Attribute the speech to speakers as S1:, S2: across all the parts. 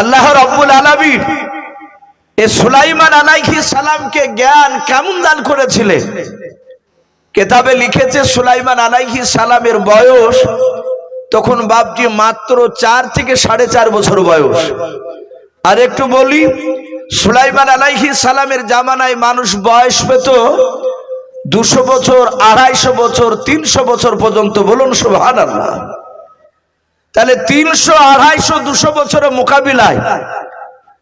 S1: আল্লাহ রব্বুল আলামিন এ সুলাইমান আলাইহিস সালামকে জ্ঞান কেমন দান করেছিলেন? কেতাবে লিখেছে, সুলাইমান আলাইহিস সালামের বয়স তখন বাপজি মাত্র চার থেকে সাড়ে চার বছর বয়স। আর একটু বলি, সুলাইমান আলাইহি সালামের জামানায় মানুষ বয়স পেত দুশো বছর, আড়াইশো বছর, তিনশো বছর পর্যন্ত। বলুন সুহান আল্লাহ তাহলে তিনশো, আড়াইশো, দুশো বছরের মোকাবিলায়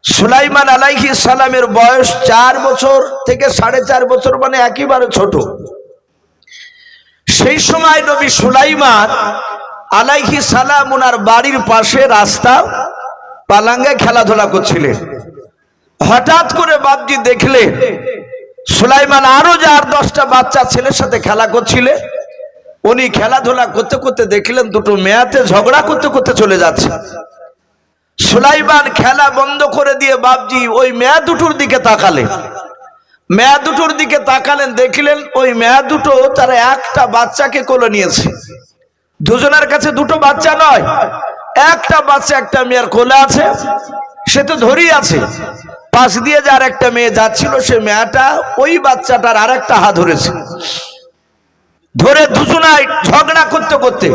S1: সুলাইমান আলাইহি সালামের বয়স চার বছর থেকে সাড়ে চার বছর মানে একেবারে ছোট। সেই সময় নবী সুলাইমান আলাইহি সালাম ওনার বাড়ির পাশে রাস্তা পালাঙ্গে খেলাধুলা করছিলেন। হঠাৎ করে বাপজি দেখলেন, সুলাইমান আরও যে আর দশটা বাচ্চা ছেলের সাথে খেলা করছিলেন উনি খেলাধুলা করতে করতে দেখলেন দুটো মেয়াতে ঝগড়া করতে করতে চলে যাচ্ছে। সুলাইমান খেলা বন্ধ করে দিয়ে বাপজি ওই মেয়া দুটোর দিকে তাকালেন মেয়া দুটোর দিকে তাকালেন, দেখলেন ওই মেয়া দুটো তারা একটা বাচ্চাকে কোলে নিয়েছে। দুজনের কাছে দুটো বাচ্চা নয়, একটা বাচ্চা একটা মেয়ের কোলে আছে, সে তো ধরেই আছে। পাশ দিয়ে যে একটা মেয়ে যাচ্ছিল, সে মেয়েটা ওই বাচ্চাটার আর একটা হাত ধরেছে। ধরে দুজনায় ঝগড়া করতে করতে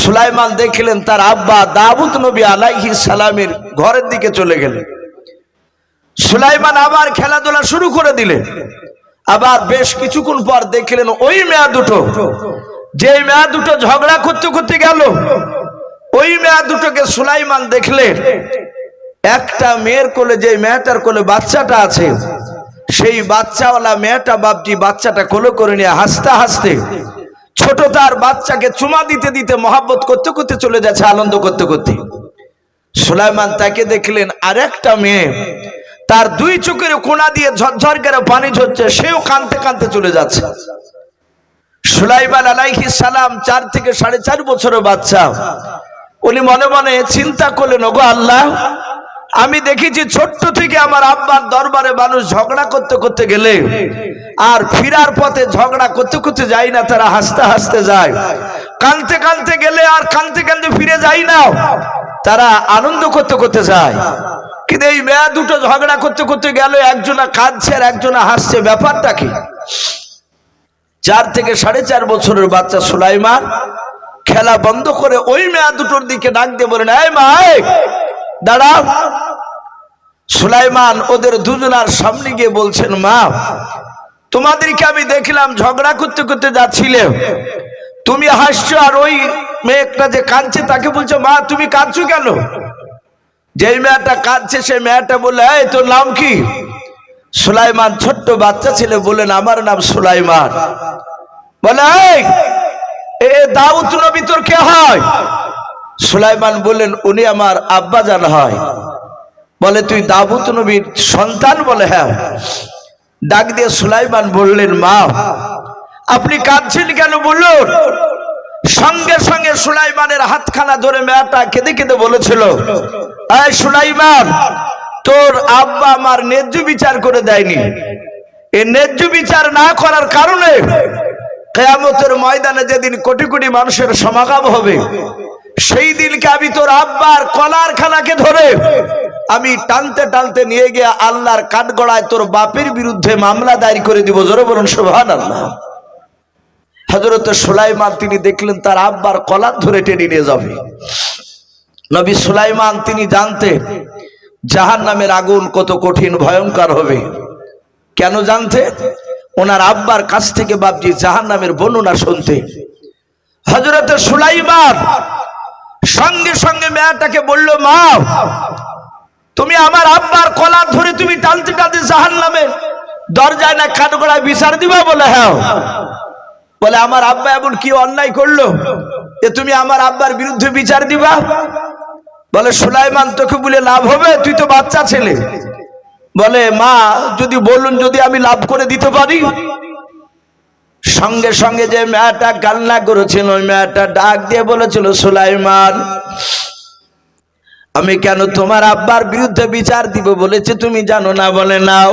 S1: সুলাইমান দেখলেন তার আব্বা দাউদ নবী আলাইহি সালামের ঘরের দিকে চলে গেলেন। সুলাইমান আবার খেলাধুলা শুরু করে দিলেন। আবার বেশ কিছুক্ষণ পর দেখলেন ওই মেয়া দুটো যে মেয়া দুটো ঝগড়া করতে করতে গেল, ওই মেয়া দুটোকে সুলাইমান দেখলেন। একটা মেয়ের কোলে যে মেয়েটার কোলে বাচ্চাটা আছে সেই বাচ্চাওয়ালা মেয়েটা বাপজি বাচ্চাটা কোলে করে নিয়ে হাসতে হাসতে ছোট তার বাচ্চাকে চুমা দিতে দিতে মহাব্বত করতে করতে চলে যাচ্ছে, আনন্দ করতে করতে। সুলাইমান তাকে দেখলেন, আরেকটা মেয়ে তার দুই চোখের কোনা দিয়ে ঝরঝর করে পানি ঝরছে, সেও কানতে কানতে চলে যাচ্ছে। সুলাইমান আলাইহি সালাম চার থেকে সাড়ে চার বছরের বাচ্চা। উনি মনে মনে চিন্তা করলেন, ওগো আল্লাহ আমি দেখেছি ছোট্ট থেকে আমার আব্বার দরবারে মানুষ ঝগড়া করতে করতে গেলে আর ফিরার পথে ঝগড়া করতে করতে যায় না, তারা হাসতে হাসতে যায়। কানতে কানতে গেলে আর কানতে কানতে ফিরে যায় না, তারা আনন্দ করতে করতে যায়। কিন্তু এই মেয়া দুটো ঝগড়া করতে করতে গেল, একজনা কাঁদছে আর একজনা হাসছে, ব্যাপারটা কি? চার থেকে সাড়ে চার বছরের বাচ্চা সুলাইমান, খেলা বন্ধ করে ওই মেয়া দুটোর দিকে ডাক দিয়ে বলেন, এই মা দাঁড়াও সুলাইমান ওদের দুজনার সামনে গিয়ে বলছেন, মা, তোমাদেরকে আমি দেখলাম ঝগড়া করতে করতে যাচ্ছিলে। তুমি হাসছো আর ওই মেয়েটা যে কাঁদছে তাকে বলছো, মা, তুমি কাঁদছো কেন? যেই মেয়েটা কাঁদছে, সেই মেয়েটা বললে, এই, তোর নাম কি? সুলাইমান ছোট্ট বাচ্চা ছেলে বললেন, আমার নাম সুলাইমান। বলে এ দাউদ নবী তোর কে হয়? সুলাইমান বললেন, উনি আমার আব্বা জান হয়। বলে, তুই দাবুত নবীর সন্তান বলে হ্যাঁ। ডাক দিয়ে সুলাইমান বললেন, মা, আপনি কাঁদছেন কেন বলুন? সঙ্গে সঙ্গে সুলাইমানের হাতখানা ধরে মেয়েটা কেঁদে কেঁদে বলেছিল, এই সুলাইমান, তোর আব্বা আমার ন্যায্য বিচার করে দেয়নি। এ ন্যায্য বিচার না করার কারণে কেয়ামতের ময়দানে যেদিন কোটি কোটি মানুষের সমাগম হবে সেই দিনকে আমি তোর আব্বার কলার খানাকে ধরে আমি টানতে টানতে নিয়ে গিয়ে আল্লাহর কাঠগড়ায় তোর বাপের বিরুদ্ধে মামলা দায়ের করে দিব। জোরে বলুন সোহান আল্লাহ হজরত সুলাইমান, তিনি দেখলেন তার আব্বার কলার ধরে টেনে নিয়ে যাবে। নবী সুলাইমান, তিনি জানতেন জাহান নামের আগুন কত কঠিন, ভয়ঙ্কর হবে। কেন জানতে? ওনার আব্বার কাছ থেকে বাবজি জাহান নামের বর্ণনা শুনতে। হজরত সুলাইমান সঙ্গে সঙ্গে মেয়েটাকে বলল, মা, তুমি আমার আব্বার কলার ধরে তুমি টালতে টালতে জাহান নামে দরজায় না কাঠগড়ায় বিচার দিবা বলে? হ্যাঁ। বলে, আমার আব্বা এমন কি অন্যায় করল যে তুমি আমার আব্বার বিরুদ্ধে বিচার দিবা? বলে, সুলাইমান, তোকে বলে লাভ হবে? তুই তো বাচ্চা ছেলে। বলে, মা, যদি বলুন, যদি আমি লাভ করে দিতে পারি সঙ্গে সঙ্গে যে মেয়েটা কান্না করেছিল, ওই মেয়েটা ডাক দিয়ে বলেছিল, সুলাইমান, আমি কেন তোমার আব্বার বিরুদ্ধে বিচার দিব বলেছি, তুমি জানো না বলে নাও।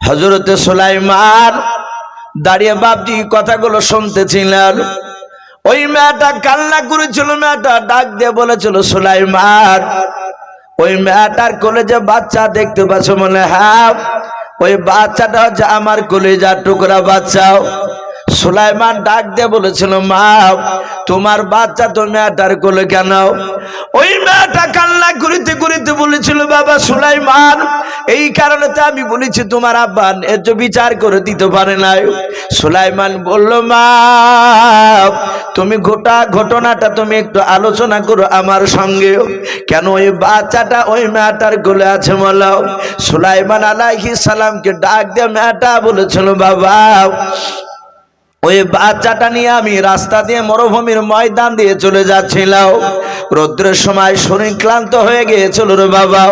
S1: হজরতে সুলাইমান দাঁড়িয়ে বাপজি কথাগুলো শুনতেছিলেন। ওই মেয়েটা কান্না করেছিল, মেয়েটা ডাক দিয়ে বলেছিল, সুলাইমান, ওই মেয়েটার কলেজে বাচ্চা দেখতে পাচ্ছ বলে হ্যাঁ ওই বাচ্চাটা হচ্ছে আমার কলেজার টুকরা বাচ্চাও। সুলাইমান ডাক দিয়ে বলেছিল, মা, তোমার বাচ্চা তো মেয়েটার কোলে কেন? ওই মেয়েটা কান্না করিতে করিতে বলেছিল, বাবা সুলাইমান, এই কারণে তো আমি বলেছি তোমার আব্বা ন্যায্য বিচার করে দিতে পারে নাই। সুলাইমান বলল, মা, তুমি গোটা ঘটনাটা তুমি একটু আলোচনা করো আমার সঙ্গে। কেন ওই বাচ্চাটা ওই মেয়েটার কোলে আছে বলাও সুলাইমান আলাইহিস সালামকে ডাক দিয়ে মেয়েটা বলেছিল, বাবা ওই বাচ্চাটা নিয়ে আমি রাস্তা দিয়ে মরুভূমির ময়দান দিয়ে চলে যাচ্ছিলাম। রৌদ্রের সময় শরীর ক্লান্ত হয়ে গিয়েছিল রে বাবা।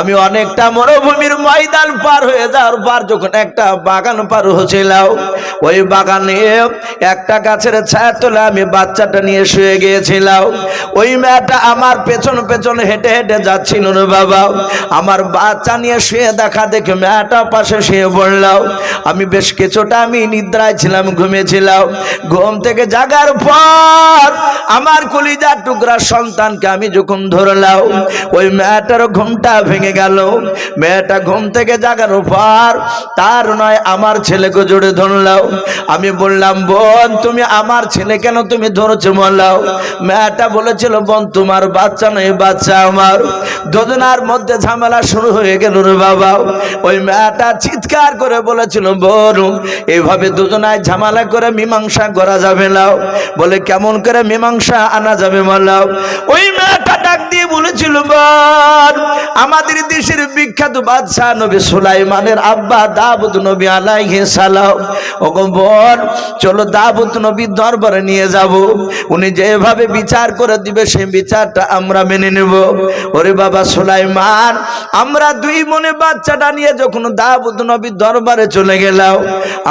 S1: আমি অনেকটা মরুভূমির ময়দান পার হয়ে যাওয়ার পর যখন একটা বাগান পার হচ্ছিলাম, ওই বাগানে একটা গাছের ছায়া তোলে আমি বাচ্চাটা নিয়ে শুয়ে গিয়েছিলাম। ওই মেয়েটা আমার পেছন পেছন হেঁটে হেঁটে যাচ্ছিল রে বাবা। আমার বাচ্চা নিয়ে শুয়ে দেখা দেখে মেয়েটা পাশে শুয়ে পড়লাম আমি বেশ কিছুটা আমি নিদ্রায় ছিলাম ঘুমিয়েছিলাম ঘুম থেকে জাগার পর আমার কলিজার টুকরা সন্তানকে আমি যখন ধরলাম, ওই মেয়েটার ঘুমটা ভেঙে গেল। মেয়েটা ঘুম থেকে জাগার পর তার নয়, আমার ছেলেকে জোরে ধরলাম। আমি বললাম, বোন, তুমি আমার ছেলে কেন তুমি ধরেছো বললাম মেয়েটা বলেছিল, বোন, তোমার বাচ্চা নয়, বাচ্চা আমার। দুজনার মধ্যে ঝামেলা শুরু হয়ে গেল রে বাবা। ওই মেয়েটা চিৎকার করে বলেছিল, বোন এইভাবে দুজনায় ঝামেলা করে মীমাংসা করা যাবে না বলে কেমন করে মীমাংসা আনা যাবে মালাও? ওই মেয়েটা ডাক দিয়ে বলেছিল আমাদের দেশের বিখ্যাত বাদশাহ নবী সুলাইমানের আব্বা দাবুদ নবী আলাইহি সালাম। ওগো বোন চলো দাবুদ নবীর দরবারে নিয়ে যাব। উনি যেভাবে বিচার করে দিবে, সেই বিচারটা আমরা মেনে নেব। ওরে বাবা সুলাইমান, আমরা দুই মনে বাচ্চাটা নিয়ে যখন দাবুদ নবীর দরবারে চলে গেলাম,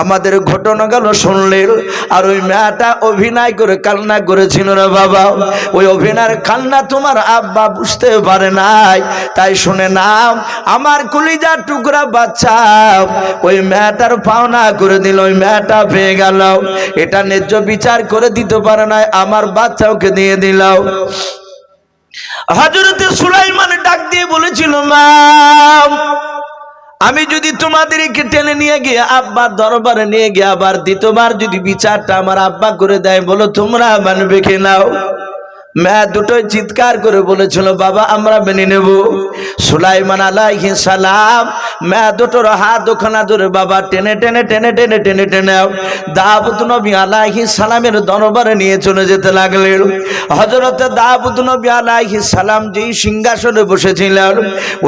S1: আমাদের ঘটনা গেল শুনলেন আর ওই মেয়েটা অভিনয় করে কান্না করেছিল রে বাবা। ওই অভিনয়ের কান্না তোমার আব্বা বুঝতে পারে নাই। তাই শুনে নাও, আমার কলিজার টুকরা বাচ্চা, ওই মেয়েটার পাওনা করে দিল, ওই মেয়েটা পেয়ে গেল। এটা ন্যায্য বিচার করে দিতে পারে নাই, আমার বাচ্চাকে দিয়ে দিলাম হজরতে সুলাইমান ডাক দিয়ে বলেছিল, মা, আমি যদি তোমাদেরকে টেনে নিয়ে গিয়ে আব্বার দরবারে নিয়ে গিয়ে আবার দ্বিতীয়বার যদি বিচারটা আমার আব্বা করে দেয়, বলো তোমরা মানবে কি নাও মেয়ে দুটোই চিৎকার করে বলেছিল, বাবা, আমরা মেনে নেব। সুলাইমান আলাইহি সালাম মেয়ে দুটোর হাত ওখানা ধরে, বাবা, টেনে টেনে টেনে টেনে টেনে টেনে দাবুদ নবী আলাইহি সালামের দরবারে নিয়ে চলে যেতে লাগলেন। হজরতে দাবুদ নবী আলাইহি সালাম যেই সিংহাসনে বসেছিলেন,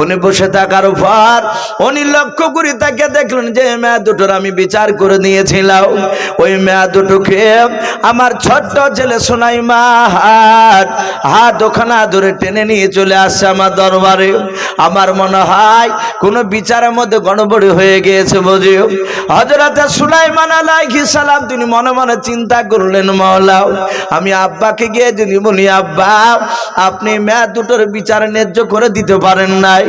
S1: উনি বসে থাকার পর উনি লক্ষ্য করে তাকে দেখলেন যে, মেয়ে দুটোর আমি বিচার করে নিয়েছিলাম ওই মেয়ে দুটোকে আমার ছোট্ট ছেলে সোনাইমা হাত হাত ওখানা ধরে টেনে নিয়ে চলে আসছে আমার দরবারে। আমার মনে হয় কোনো বিচারের মধ্যে গড়বড়ি হয়ে গিয়েছে বুঝি হজরতে সুলাইমান আলাইহি সালাম, তিনি মনে মনে চিন্তা করলেন মহলাও আমি আব্বাকে গিয়ে যদি বলি, আব্বা, আপনি মেয়ে দুটোর বিচার ন্যায্য করে দিতে পারেন নাই।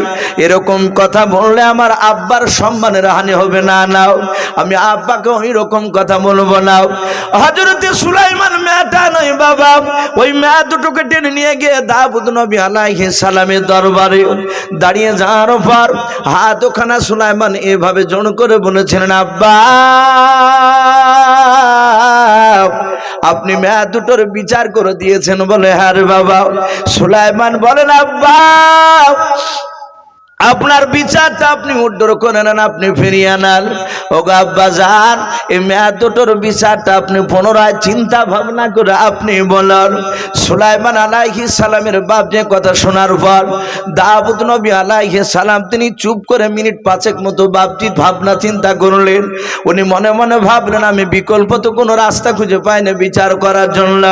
S1: এরকম কথা বললে আমার আব্বার সম্মানের হানি হবে না, নাও। আমি আব্বাকে ওই রকম কথা বলব না হজরতে সুলাইমান, মেয়েটা নয় বাবা, ওই মেয়ে দুটোকে টেনে নিয়ে গিয়ে দাবুদ নবী আলাইহি সালামের দরবারে দাঁড়িয়ে যাওয়ার পর হাত ওখানা সুলাইমান এভাবে জোন করে বলেছিলেন আব্বা, আপনি মেয়া দুটোর বিচার করে দিয়েছেন বলে হ্যাঁ বাবা। সুলাইমান বলেন, আব্বা আপনার বিচারটা আপনি উদ্ধার করে নেন, আপনি ফিরিয়ে আনাল ও আব্বা যান এই মেয়াদ দুটোর বিচারটা আপনি পুনরায় চিন্তা ভাবনা করে আপনি বলেন। সুলাইমান আলাইহি সালামের বাপ যে কথা শোনার পর দাবুদ নবী আলাইহি সালাম তিনি চুপ করে মিনিট পাঁচেক মতো বাপটি ভাবনা চিন্তা করলেন। উনি মনে মনে ভাবলেন, আমি বিকল্প তো কোনো রাস্তা খুঁজে পাই না বিচার করার জন্য।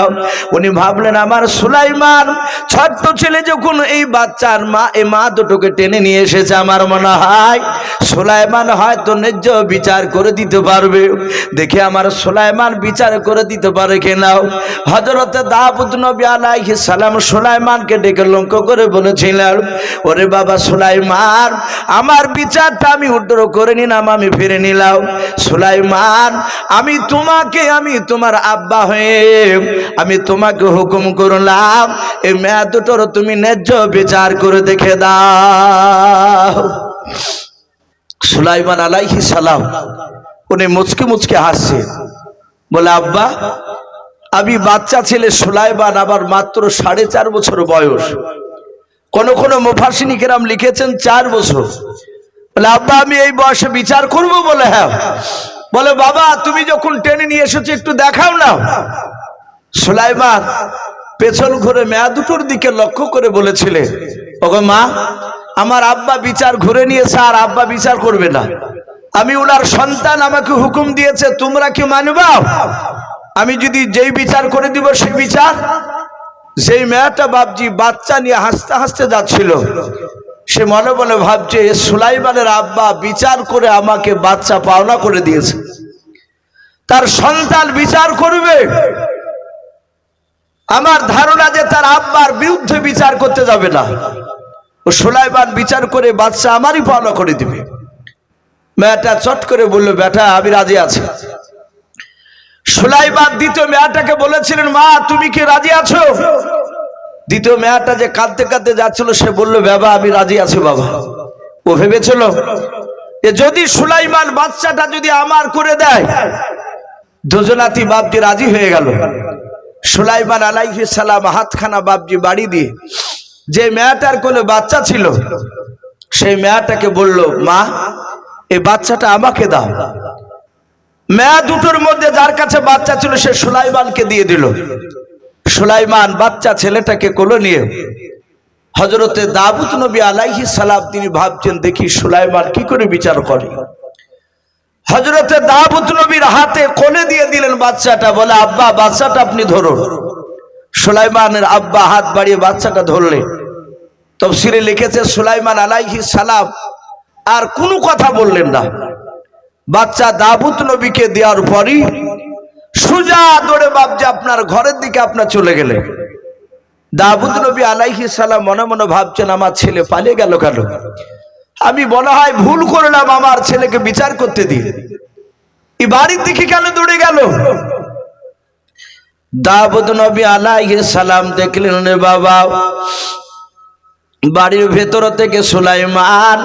S1: উনি ভাবলেন, আমার সুলাইমান, ছোট্ট ছেলে যখন এই বাচ্চার মা, এই মা দুটোকে টেনে নিয়ে নিয়ে এসেছে আমার মনে হয়। সুলাইমান হয়তো ন্যায্য বিচার করে দিতে পারবে। দেখে আমার সুলাইমান বিচার করে দিতে পারে কেনাও হজরতে দাবুদ নবী আলাইহিস সালাম সুলাইমানকে ডেকে লঙ্ক করে বলেছিলেন, ওরে বাবা সোলাইমান, আমার বিচারটা আমি উদ্র করে নিলাম, আমি ফিরে নিলাম। সোলাইমান, আমি তোমাকে, আমি তোমার আব্বা হয়ে, আমি তোমাকে হুকুম করলাম, এই মেয়া দুটোর তুমি ন্যায্য বিচার করে দেখে দাও। সুলাইমান আলাইহি সালাম, উনি মুচকে মুচকে হাসছে। বলে, আব্বা, আমি বাচ্চা ছেলে সুলাইমান আবার মাত্র সাড়ে চার বছর বয়স। কোন কোন মুফাসিনী কেরাম লিখেছেন চার বছর। বলে, আব্বা, আমি এই বয়সে বিচার করব? বলে হ্যাঁ। বলে, বাবা, তুমি যখন টেনে নিয়ে এসেছ, একটু দেখাও না। সুলাইমান পেছন ঘুরে মেয়া দুটোর দিকে লক্ষ্য করে বলেছিলে ওগো মা আমার আব্বা বিচার ঘুরে নিয়েছে আর আব্বা বিচার করবে না। আমি ওনার সন্তান, আমাকে হুকুম দিয়েছে, তোমরা কি মানবা? আমি যদি যেই বিচার করে দিব সেই বিচার, যেই মেয়েটা বাপজি বাচ্চা নিয়ে হাসতে হাসতে যাচ্ছিল, সে মনে মনে ভাবছে সুলাইমানের আব্বা বিচার করে আমাকে বাচ্চা পাওনা করে দিয়েছে। তার সন্তান বিচার করবে। আমার ধারণা যে তার আব্বার বিরুদ্ধে বিচার করতে যাবে না। ও সুলাইমান বিচার করে বাচ্চা আমারই পাওনা করে দিবে। মেয়েটা চট করে বলল, বেটা, আমি রাজি আছি। সুলাইমান দ্বিতীয় মেয়াটাকে বলেছিলেন, মা, তুমি কি রাজি আছো? দ্বিতীয় মেয়াটা যে কাঁদতে কাঁদতে যাচ্ছিল, সে বলল, বাবা, আমি রাজি আছি বাবা। ও ভেবেছিল যদি সুলাইমান বাচ্চাটা যদি আমার করে দেয়, দুজনাতি বাপজি রাজি হয়ে গেল। সুলাইমান আলাইহি সালাম হাতখানা বাপজি বাড়ি দিয়ে যে মেয়াটার কোলে বাচ্চা ছিল, সেই মেয়াটাকে বলল, মা, এই বাচ্চাটা আমাকে দাও। মেয়া দুটোর মধ্যে যার কাছে বাচ্চা ছিল, সে সুলাইমানকে দিয়ে দিল। সুলাইমান বাচ্চা ছেলেটাকে কোলে নিয়ে হজরতে দাবুত নবী আলাইহি সালাম, তিনি ভাবছেন, দেখি সুলাইমান কি করে বিচার করে? হজরতে দাবুত নবীর হাতে কোলে দিয়ে দিলেন বাচ্চাটা, বলে, আব্বা, বাচ্চাটা আপনি ধরুন। সুলাইমানের আব্বা হাত বাড়িয়ে বাচ্চাটা ধরলে তফসিরে লিখেছে, সুলাইমান আলাইহি সালাম, আর কোনো কথা বললেন না। বাচ্চা দাবুত নবীকে দেওয়ার পরই সুজা দৌড়ে বাপজি আপনার ঘরের দিকে আপনার চলে গেলে। দাবুদ নবী আলাইহি সালাম মনে মনে ভাবছেন, আমার ছেলে পালিয়ে গেল কেন? আমি মনে হয় ভুল করলাম, আমার ছেলেকে বিচার করতে দিয়ে। এই বাড়ির দিকে কেন দৌড়ে গেল? দাবুদ নবী আলাইহি সালাম দেখলেন বাবা বাড়ির ভেতর থেকে সুলাইমান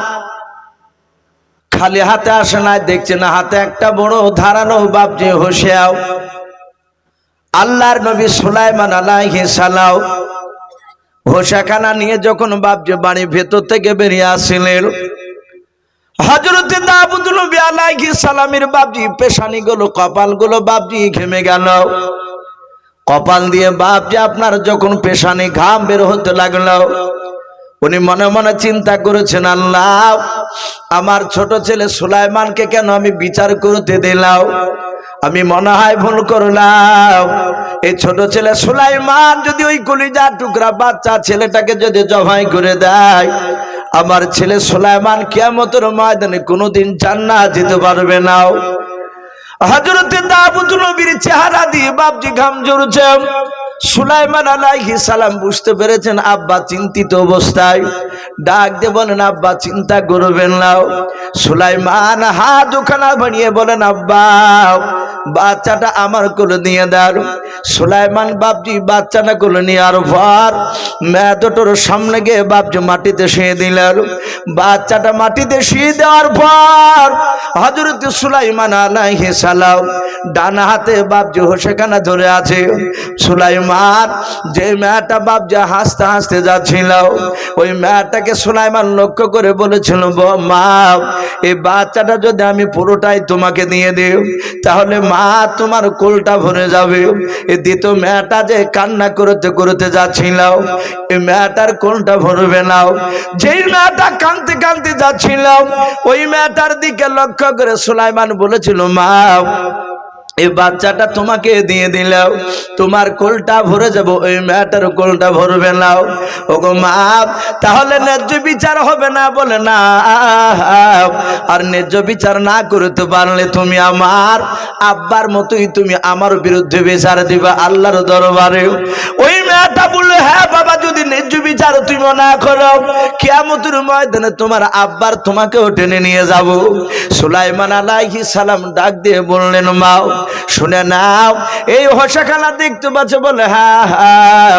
S1: খালি হাতে আসে না দেখছে না, হাতে একটা বড় ধারানো বাপজি হোসেও আল্লাহর নবী সুলাইমান আলাইহি সালাম হোসাখানা নিয়ে যখন বাপজি বাড়ির ভেতর থেকে বেরিয়ে বাপজি ঘেমে গেল। কপাল দিয়ে বাপজি আপনার যখন পেশানি ঘাম বের হতে লাগল উনি মনে মনে চিন্তা করেছেন, আল্লাহ, আমার ছোট ছেলে সুলাইমানকে কেন আমি বিচার করতে দিলাম? আমি মনে হয় ভুল করলাম। এই ছোট ছেলে সুলাইমান যদি ওই কলিজা টুকরা বাচ্চা ছেলেটাকে যদি জবাই করে দেয়, আমার ছেলে সুলাইমান কিয়ামতের ময়দানে কোনোদিন জান্নাত যেতে পারবে না। হজরতে দাবুদ নবীর চেহারা দিয়ে বাপজি ঘাম জড়ছে সুলাইমান আলাইহি সালাম বুঝতে পেরেছেন, আব্বা চিন্তিত অবস্থায়। ডাক দিয়ে বলেন, আব্বা, চিন্তা করবেন নাও সুলাইমান হাত ওখানা বানিয়ে বলেন, আব্বা, বাচ্চাটা আমার কোলে নিয়ে দাও। সুলাইমান, বাপজি বাচ্চাটা কোলে নিয়ে আর পর মেয়েটোর সামনে গিয়ে বাপজি মাটিতে শুয়ে দিলেন বাচ্চাটা মাটিতে শুয়ে দেওয়ার পর হজরত সুলাইমান আলাইহি সালাম ডান হাতে বাপজি হোসেখানা ধরে আছে। সুলাইমান যে মেয়েটা বাপজি হাসতে হাসতে যাচ্ছিল, ওই মেয়েটাকে সুলাইমান লক্ষ্য করে বলেছিল "ব- মা, এই বাচ্চাটা যদি আমি পুরোটাই তোমাকে দিয়ে দিই, তাহলে মা তোমার কোলটা ভরে যাবে। এই দ্বিতীয় মেয়েটা যে কান্না করতে করতে যাচ্ছিল, এই মেয়েটার কোলটা ভরবে না। যেই মেয়েটা কাঁদতে কাঁদতে যাচ্ছিল, ওই মেয়েটার দিকে লক্ষ্য করে সুলাইমান বলেছিল, মা এই বাচ্চাটা তোমাকে দিয়ে দিলাও তোমার কোলটা ভরে যাব ওই মেয়েটার কোলটা ভরবে নাও ওগো মা, তাহলে ন্যায্য বিচার হবে না বলে না। আর ন্যায্য বিচার না করতে পারলে তুমি আমার আব্বার মতোই তুমি আমার বিরুদ্ধে বিচার দিবা আল্লাহর দরবারে। ওই মেয়েটা বলল হ্যাঁ বাবা যদি ন্যায্য বিচার তুমি না করো, কেয়ামতের ময়দানে তোমার আব্বার তোমাকেও টেনে নিয়ে যাব। সুলাইমান আলাইহি সালাম ডাক দিয়ে বললেন মাও শুনে নাও, এই হসাখানা দেখতে পাচ্ছ বলে হ্যাঁ হ্যাঁ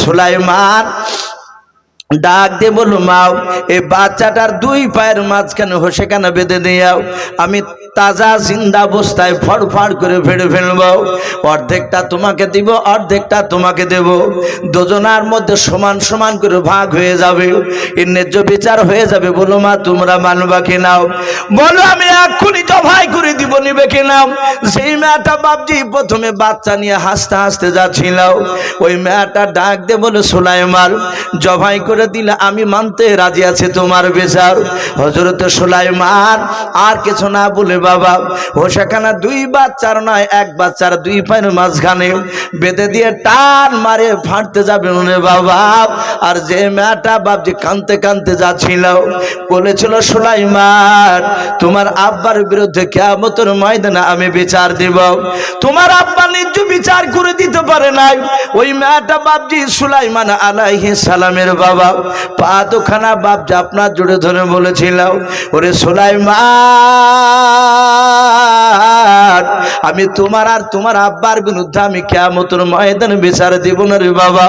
S1: সুলাইমান ডাক দিয়ে বলো মাও এই বাচ্চাটার দুই পায়ের মাঝখানে হোসেখানা বেঁধে দিয়াও আমি তাজা জিন্দা অবস্থায় ফড় ফড় করে ফেড়ে ফেলব। অর্ধেকটা তোমাকে দিব, অর্ধেকটা তোমাকে দেব। দুজনার মধ্যে সমান সমান করে ভাগ হয়ে যাবে। এর ন্যায্য বিচার হয়ে যাবে বলো, মা, তোমরা মানবা কি নাও বলো, আমি এক্ষুনি জবাই করে দিব, নিবে কি নাও সেই মেয়েটা বাপজি প্রথমে বাচ্চা নিয়ে হাসতে হাসতে যাচ্ছিল, ওই মেয়েটা ডাক দে বলে সোলাইমার জবাই করে দিলে আমি মানতে রাজি আছে তোমার বেচার। হজরত সোলাইমান, আর কিছু না বলে বাবা, ও সেখানে দুই বাচ্চার নয়, এক বাচ্চার দুই পায়ের মাঝখানে বেঁধে দিয়ে টান মারে ফাটতে যাবে মনে বাবা। আর যে মেয়েটা বাপজি কানতে কানতে যাচ্ছিল, বলেছিল, সোলাইমান, তোমার আব্বার বিরুদ্ধে কেমতর ময়দানে আমি বিচার দিব। তোমার আব্বা নিজ বিচার করে দিতে পারে নাই। ওই মেয়েটা বাপজি সুলাইমান আলাইহি সালামের বাবা। পা দুখানা বাপ আপনার জুড়ে ধরে বলেছিল, ওরে সুলাইমান, আমি তোমার আর তোমার আব্বার বিরুদ্ধে আমি কেমতর ময়দান বিচার দিব না রে বাবা।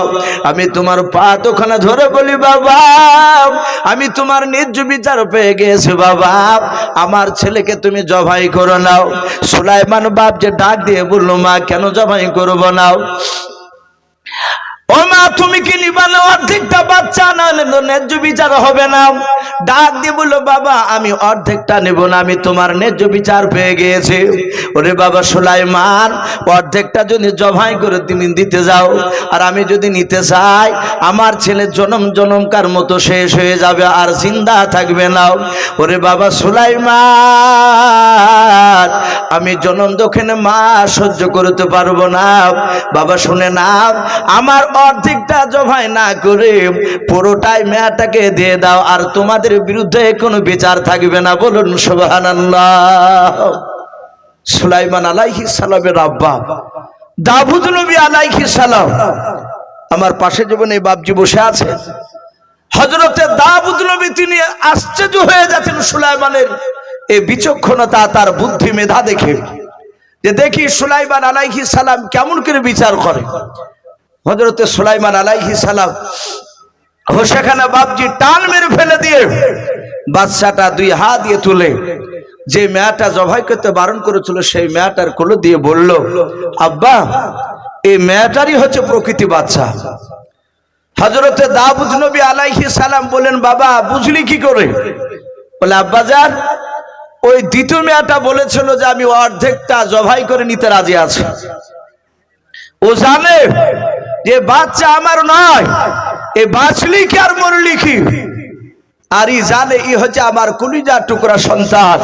S1: আমি তোমার পা দুখানা ধরে বলি, বাবা, আমি তোমার ন্যায্য বিচার পেয়ে গেছি, বাবা। আমার ছেলেকে তুমি জবাই করো নাও। সুলাইমান বাপ যে ডাক দিয়ে বলল, মা, কেন জবাই করব নাও? ও মা তুমি কি নিবা না অর্ধেকটা বাচ্চা? না তো ন্যায্য বিচার হবে না। ডাক দিয়ে বলল, বাবা, আমি অর্ধেকটা নেব না, আমি তোমার ন্যায্য বিচার পেয়ে গিয়েছি। ওরে বাবা সুলাইমান, অর্ধেকটা যদি জবাই করে তুমি দিতে যাও, আর আমি যদি নিতে চাই, আমার ছেলে জনম জনমকার মতো শেষ হয়ে যাবে, আর জিন্দা থাকবে না। ওরে বাবা সুলাইমান, আমি জনম দক্ষিণে মা সহ্য করতে পারব না। বাবা, শুনে না আমার অর্ধেকটা জবাই না করে পুরোটাই মেয়াটাকে দিয়ে দাও, আর তোমাদের বিরুদ্ধে কোনো বিচার থাকবে না। বলুন, সুবহানাল্লাহ। সুলাইমান আলাইহি সালামের আব্বা দাবুদ নবী আলাইহি সালাম, আমার পাশে যেমন এই বাপজি বসে আছে হজরতে দাবুদ নবী তিনি আশ্চর্য হয়ে যাচ্ছেন সুলাইমানের এই বিচক্ষণতা, তার বুদ্ধি মেধা দেখে, যে দেখি সুলাইমান আলাইহি সালাম কেমন করে বিচার করে। হজরতে সুলাইমান আলাইহি সালাম হোসেখানা বাপজি টান মেরে ফেলে দিয়ে বাচ্চাটা দুই হাত দিয়ে তুলে যে মেয়াটা জবাই করতে বারণ করেছিল, সেই মেয়াটার কোলো দিয়ে বলল, আব্বা, এই মেয়াটারই হচ্ছে প্রকৃতি বাচ্চা হজরতে দাবুদ নবী আলাইহি সালাম বলেন বাবা, বুঝলি কি করে? বলে, আব্বা আব্বাজান ওই দ্বিতীয় মেয়াটা বলেছিল যে আমি অর্ধেকটা জবাই করে নিতে রাজি আছি। ও জানে যে বাচ্চা আমার নয়, এ বাঁচলি কি আর মরলি কি আর ই জানে ই হচ্ছে আমার কুলিজার টুকরা সন্তান।